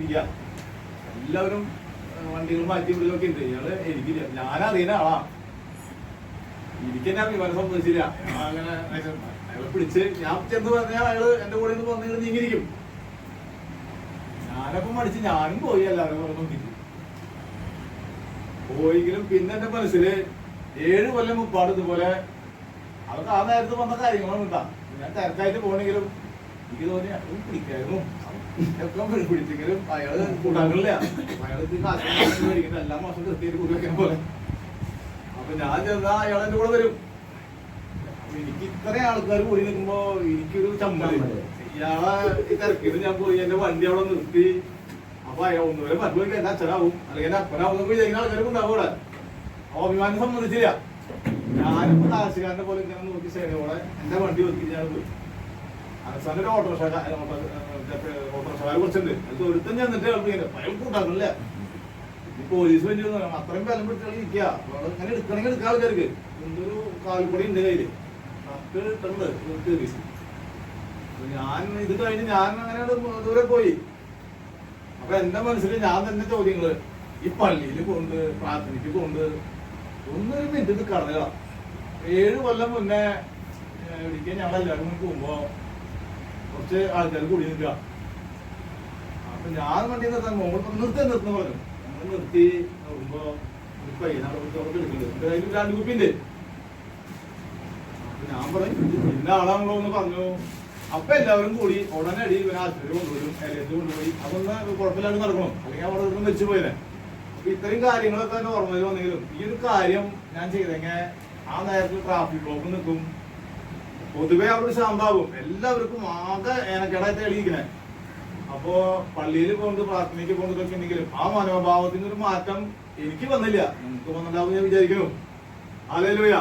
എല്ലാവരും വണ്ടികൾ മാറ്റി വിടലൊക്കെ ഉണ്ട്. ഇയാൾ എനിക്കില്ല. ഞാൻ അറിയുന്ന ആളാ എനിക്ക് തന്നെ വിവരം സംഭവിച്ചില്ല അങ്ങനെ അയാളെ പിടിച്ച് ഞാൻ ചെന്ന് പറഞ്ഞാൽ അയാൾ എന്റെ കൂടെ നിന്ന് വന്നു നീങ്ങിരിക്കും ഞാനപ്പം മടിച്ച് ഞാനും പോയി എല്ലാവരും കൂടെ നോക്കിയിട്ട് പോയെങ്കിലും പിന്നെ എന്റെ മനസ്സിൽ ഏഴ് കൊല്ലം മുപ്പാട് ഇതുപോലെ അതൊക്കെ ആ നേരത്ത് വന്ന കാര്യങ്ങളാണ് കേട്ടാ. ഞാൻ തിരക്കായിട്ട് പോകണെങ്കിലും എനിക്ക് തോന്നി അയാൾ പിടിക്കായിരുന്നു ഒക്കെ പിടിച്ചെങ്കിലും അയാൾ കൂട്ടാക്കളില്ല അയാൾ കാശ് മേടിക്കുന്ന എല്ലാ മാസം കൃത്യമായിട്ട് കൂടി വെക്കുന്ന പോലെ. അപ്പൊ ഞാൻ ചെന്നാ അയാൾ എന്റെ കൂടെ വരും. എനിക്ക് ഇത്രയും ആൾക്കാർ കൂടി നിൽക്കുമ്പോ എനിക്കൊരു ചമ്മൽ. ഇയാളെ തിരക്കിട്ട് ഞാൻ പോയി എന്റെ വണ്ടി അവിടെ നിർത്തി. അപ്പൊ അയാൾ ഒന്നുവരെ പറഞ്ഞു എന്റെ അച്ഛനാവും. അല്ലെങ്കിൽ എന്റെ അപ്പനാവും വിചാരിക്കുന്ന ആൾക്കാർക്ക് ഉണ്ടാവും അവിടെ. അഭിമാനം സംബന്ധിച്ചില്ല. ഞാനിപ്പോ താമസിക്കാരനെ പോലെ ഇങ്ങനെ നോക്കി സേനയോടെ എന്റെ വണ്ടി ഒതുക്കി ഞാൻ പോയി. അവസാനം ഓട്ടോറിക്ഷ ഓട്ടോറിക്ഷക്കാർ കുറച്ചുണ്ട് അത് ഒരുത്തൻ ചെന്നിട്ട് കേൾപ്പില്ല ഭയം കൂട്ടാക്കണില്ല ഈ പോലീസ് വന്നു അത്രയും ബലം പിടിച്ചാൽ ഇരിക്കുക. അങ്ങനെ എടുക്കണമെങ്കിൽ എടുക്കാൻ ആൾക്കാർക്ക്. എന്തൊരു കാൽപ്പൊടി ഉണ്ട് കയ്യിൽ. കേറി അപ്പൊ ഞാൻ ഇത് കഴിഞ്ഞ് ഞാൻ അങ്ങനെ ദൂരെ പോയി. അപ്പൊ എന്റെ മനസ്സിൽ ഞാൻ തന്നെ ചോദ്യങ്ങൾ. ഈ പള്ളിയിൽ കൊണ്ട് പ്രാർത്ഥനയ്ക്ക് കൊണ്ട് ഒന്നൊരു മിനിറ്റ് ഇത് കടന്നുകള ഏഴ് കൊല്ലം മുന്നേ ഇടിക്കാൻ കൂടി പോകുമ്പോ കുറച്ച് ആൾക്കാർ കൂടി നിൽക്കുക. അപ്പൊ ഞാൻ വണ്ടി നിർത്താൻ പോകുമ്പോൾ നിർത്തി നിർത്തുന്ന പറഞ്ഞു ഞങ്ങൾ നിർത്തി നോക്കുമ്പോ രണ്ട് കുപ്പിന്റെ ഞാൻ പറഞ്ഞു എന്റെ ആളാണല്ലോ എന്ന് പറഞ്ഞു. അപ്പൊ എല്ലാവരും കൂടി ഉടനെ അടി ഇവനെ ആശുപത്രി കൊണ്ടുവരും എലയത്ത് കൊണ്ടുപോയി. അതൊന്ന് കുഴപ്പമില്ലാണ്ട് നടക്കണം. അല്ലെങ്കിൽ അവിടെ ഒന്നും വെച്ച് പോയില്ലേ അപ്പൊ ഇത്രയും കാര്യങ്ങളൊക്കെ ഓർമ്മയിൽ വന്നെങ്കിലും ഈ ഒരു കാര്യം ഞാൻ ചെയ്തെങ്കിൽ ആ നേരത്തിൽ ട്രാഫിക് ബ്ലോക്ക് നിൽക്കും. പൊതുവെ അവിടെ ശാന്താവും എല്ലാവർക്കും ആകെ ഏനക്കേടായിട്ട് എളിയിക്കണേ അപ്പോ പള്ളിയിൽ പോകുന്നത് പ്രാർത്ഥനയ്ക്ക് പോകുന്നതൊക്കെ ഉണ്ടെങ്കിലും ആ മനോഭാവത്തിന് ഒരു മാറ്റം എനിക്ക് വന്നില്ല. നിങ്ങൾക്ക് വന്നിട്ടുണ്ടാവും ഞാൻ വിചാരിക്കുന്നു. അലേലുയ